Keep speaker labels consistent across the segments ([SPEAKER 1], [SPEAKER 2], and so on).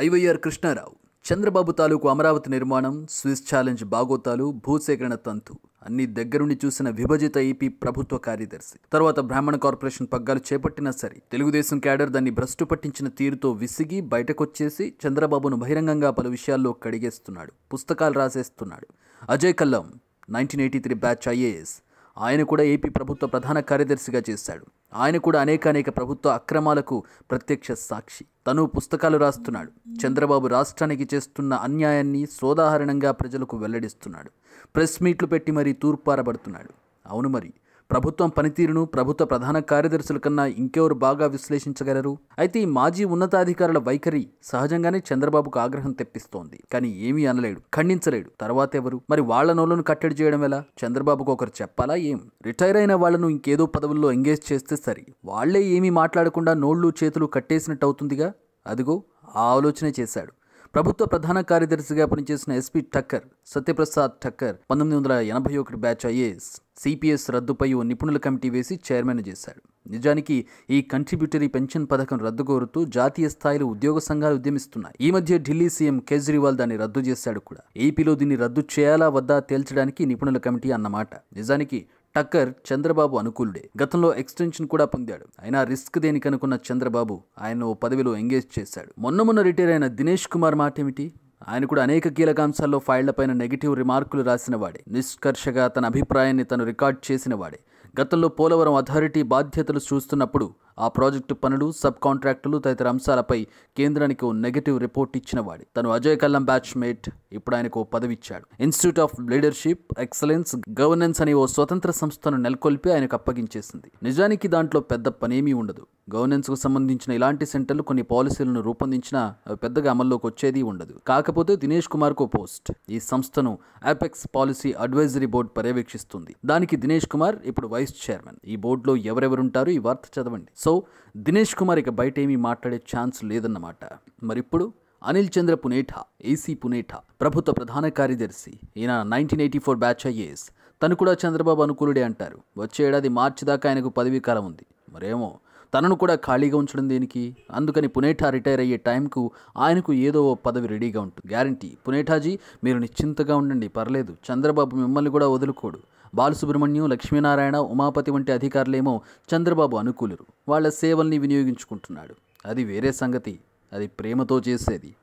[SPEAKER 1] IYR Krishnarao. Chandrababu తాలూకు అమరావతి నిర్మాణం Swiss challenge బాగోతాలు భూసేకరణ తంతు అన్ని దగ్గరుండి చూసిన విభజిత ఏపీ ప్రభుత్వ కార్యదర్శి. తర్వాత బ్రాహ్మణ కార్పొరేషన్ పగ్గాలు చేపట్టినా సరే తెలుగుదేశం క్యాడర్ దాన్ని భ్రష్టు పట్టించిన తీరుతో విసిగి బయటకొచ్చేసి చంద్రబాబును బహిరంగంగా పలు విషయాల్లో కడిగేస్తున్నాడు పుస్తకాలు రాసేస్తున్నాడు. Ajay Kallam nineteen eighty three batch IAS ఆయన కూడా ఏపీ ప్రభుత్వ ప్రధాన కార్యదర్శిగా చేశాడు. ఆయన కూడా అనేక అనేక ప్రభుత్వ అక్రమాలకు ప్రత్యక్ష సాక్షి. తను పుస్తకాలు రాస్తున్నాడు. చంద్రబాబు రాష్ట్రానికి చేస్తున్న అన్యాయాన్ని సోదాహరణంగా ప్రజలకు వెల్లడిస్తున్నాడు. ప్రెస్ మీట్లు పెట్టి మరీ తూర్పారబడుతున్నాడు. అవును మరి ప్రభుత్వం పనితీరును ప్రభుత్వ ప్రధాన కార్యదర్శుల కన్నా ఇంకెవరు బాగా విశ్లేషించగలరు? అయితే ఈ మాజీ ఉన్నతాధికారుల వైఖరి సహజంగానే చంద్రబాబుకు ఆగ్రహం తెప్పిస్తోంది. కానీ ఏమీ అనలేడు ఖండించలేడు. తర్వాత ఎవరు? మరి వాళ్ళ నోళ్ళను కట్టడి చేయడం ఎలా? చంద్రబాబుకు ఒకరు చెప్పాలా ఏం? రిటైర్ అయిన వాళ్ళను ఇంకేదో పదవుల్లో ఎంగేజ్ చేస్తే సరి. వాళ్ళే ఏమీ మాట్లాడకుండా నోళ్ళు చేతులు కట్టేసినట్టు అవుతుందిగా అదిగో ఆ ఆలోచనే చేశాడు. ప్రభుత్వ ప్రధాన కార్యదర్శిగా పనిచేసిన ఎస్పీ ఠక్కర్ సత్యప్రసాద్ ఠక్కర్ పంతొమ్మిది వందల ఎనభై ఒకటి బ్యాచ్ ఐఏఎస్ సిపిఎస్ రద్దుపై ఓ నిపుణుల కమిటీ వేసి చైర్మన్ చేశాడు. నిజానికి ఈ కంట్రిబ్యూటరీ పెన్షన్ పథకం రద్దు కోరుతూ జాతీయ స్థాయిలో ఉద్యోగ సంఘాలు ఉద్యమిస్తున్నాయి. ఈ మధ్య ఢిల్లీ సీఎం కేజ్రీవాల్ దాన్ని రద్దు చేశాడు కూడా. ఏపీలో దీన్ని రద్దు చేయాలా వద్దా తేల్చడానికి నిపుణుల కమిటీ అన్నమాట. నిజానికి టక్కర్ చంద్రబాబు అనుకూలుడే. గతంలో ఎక్స్టెన్షన్ కూడా పొందాడు. అయినా రిస్క్ దేనికనుకున్న చంద్రబాబు ఆయన ఓ పదవిలో ఎంగేజ్ చేశాడు. మొన్న మొన్న రిటైర్ అయిన దినేష్ కుమార్ మాట ఏమిటి ఆయన కూడా అనేక కీలకాంశాల్లో ఫైళ్ళపైన నెగిటివ్ రిమార్కులు రాసినవాడే. నిష్కర్షగా తన అభిప్రాయాన్ని తను రికార్డ్ చేసినవాడే. గతంలో పోలవరం అథారిటీ బాధ్యతలు చూస్తున్నప్పుడు ఆ ప్రాజెక్టు పనులు సబ్ కాంట్రాక్టులు తదితర అంశాలపై కేంద్రానికి ఓ నెగటివ్ రిపోర్ట్ ఇచ్చినవాడు. తను అజయ్ కల్లం బ్యాచ్ మేట్ ఇప్పుడు ఆయనకు ఓ పదవిచ్చాడు. Institute of leadership excellence governance అనే ఓ స్వతంత్ర సంస్థను నెలకొల్పి ఆయనకు అప్పగించేసింది. నిజానికి దాంట్లో పెద్ద పనేమీ ఉండదు. గవర్నెన్స్కు సంబంధించిన ఇలాంటి సెంటర్లు కొన్ని పాలసీలను రూపొందించినా అవి పెద్దగా అమల్లోకి వచ్చేది ఉండదు. కాకపోతే దినేష్ కుమార్కు పోస్ట్. ఈ సంస్థను అపెక్స్ పాలసీ అడ్వైజరీ బోర్డు పర్యవేక్షిస్తుంది. దానికి దినేష్ కుమార్ ఇప్పుడు వైస్ చైర్మన్. ఈ బోర్డులో ఎవరెవరుంటారు ఈ వార్త చదవండి. సో దినేష్ కుమార్ ఇక బయట ఏమీ మాట్లాడే ఛాన్స్ లేదన్నమాట. మరిప్పుడు అనిల్ చంద్ర పునేఠా ఏసీ పునేఠా ప్రభుత్వ ప్రధాన కార్యదర్శి ఈయన nineteen eighty four batch IAS. తను కూడా చంద్రబాబు అనుకూలుడే అంటారు. వచ్చే ఏడాది మార్చి దాకా ఆయనకు పదవీ కాలం ఉంది. మరేమో తనను కూడా ఖాళీగా ఉంచడం దేనికి? అందుకని పునేఠా రిటైర్ అయ్యే టైంకు ఆయనకు ఏదో ఓ పదవి రెడీగా ఉంటుంది. గ్యారంటీ. పునేఠాజీ మీరు నిశ్చింతగా ఉండండి. పర్లేదు. చంద్రబాబు మిమ్మల్ని కూడా వదులుకోడు. బాలసుబ్రహ్మణ్యం లక్ష్మీనారాయణ ఉమాపతి వంటి అధికారులేమో చంద్రబాబు అనుకూలురు. వాళ్ళ సేవల్ని వినియోగించుకుంటున్నాడు. అది వేరే సంగతి. అది ప్రేమతో చేసేది.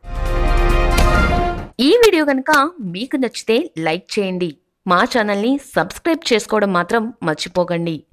[SPEAKER 2] ఈ వీడియో కనుక మీకు నచ్చితే లైక్ చేయండి. మా ఛానల్ని సబ్స్క్రైబ్ చేసుకోవడం మాత్రం మర్చిపోకండి.